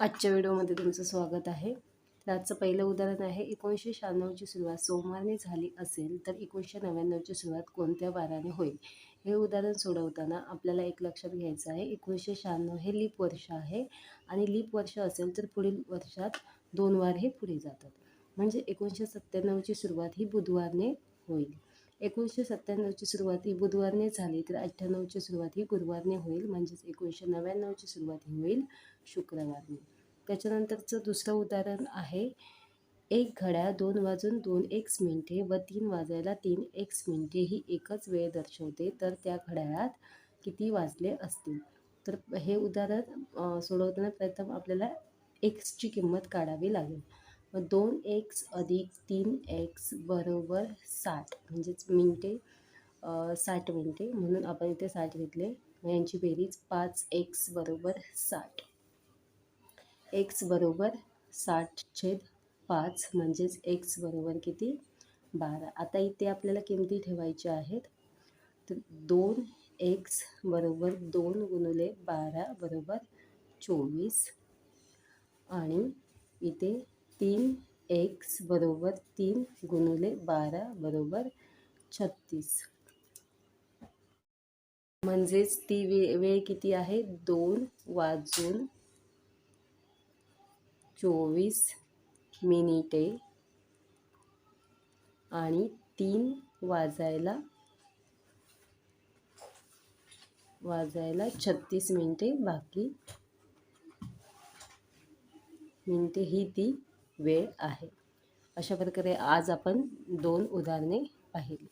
आजच्या व्हिडिओमध्ये तुमचं स्वागत आहे. तर आजचं पहिलं उदाहरण आहे एकोणीसशे शहाण्णवची सुरुवात सोमवारने झाली असेल तर एकोणीसशे नव्याण्णवची सुरुवात कोणत्या वाराने होईल? हे उदाहरण सोडवताना आपल्याला एक लक्षात घ्यायचं आहे एकोणीसशे शहाण्णव हे लीप वर्ष आहे आणि लीप वर्ष असेल तर पुढील वर्षात दोन वार हे पुढे जातात. म्हणजे एकोणीसशे सत्त्याण्णवची सुरुवात ही बुधवारने होईल. एकोणीसशे सत्त्याण्णवची सुरुवात ही बुधवारने झाली तर अठ्ठ्याण्णवची सुरुवात ही गुरुवारने होईल म्हणजेच एकोणीसशे नव्याण्णवची सुरुवात ही होईल शुक्रवारने. त्याच्यानंतरचं दुसरं उदाहरण आहे एक घड्याळ दोन वाजून दोन एक्स मिनिटे व तीन वाजायला तीन एक्स मिनिटे ही एकच वेळ दर्शवते तर त्या घड्याळात किती वाजले असतील? तर हे उदाहरण सोडवताना प्रथम आपल्याला एक्सची किंमत काढावी लागेल. दोन एक्स अधिक तीन एक्स बरोबर साठ. म्हणजेच मिनटे साठ मिनटे. म्हणून आपण इथे साठ घेतले. यांची बेरीज पाच एक्स बरोबर साठ. एक्स बरोबर साठ छेद पाच म्हणजेच एक्स बरोबर किती? बारा. आता इथे आपल्याला किमती ठेवायच्या आहेत. तर दोन एक्स बरोबर दोन गुणिले बारा बरोबर चोवीस. आणि इथे तीन एक्स बरोबर तीन गुणिले बारा बरोबर छत्तीस. म्हणजेच ती वे वेळ किती आहे? दोन वाजून चोवीस मिनिटे आणि तीन वाजायला वाजायला छत्तीस मिनिटे बाकी. मिनिटे ही ती वेळ आहे. अशा प्रकारे आज आपण दोन उदाहरणे पाहिली.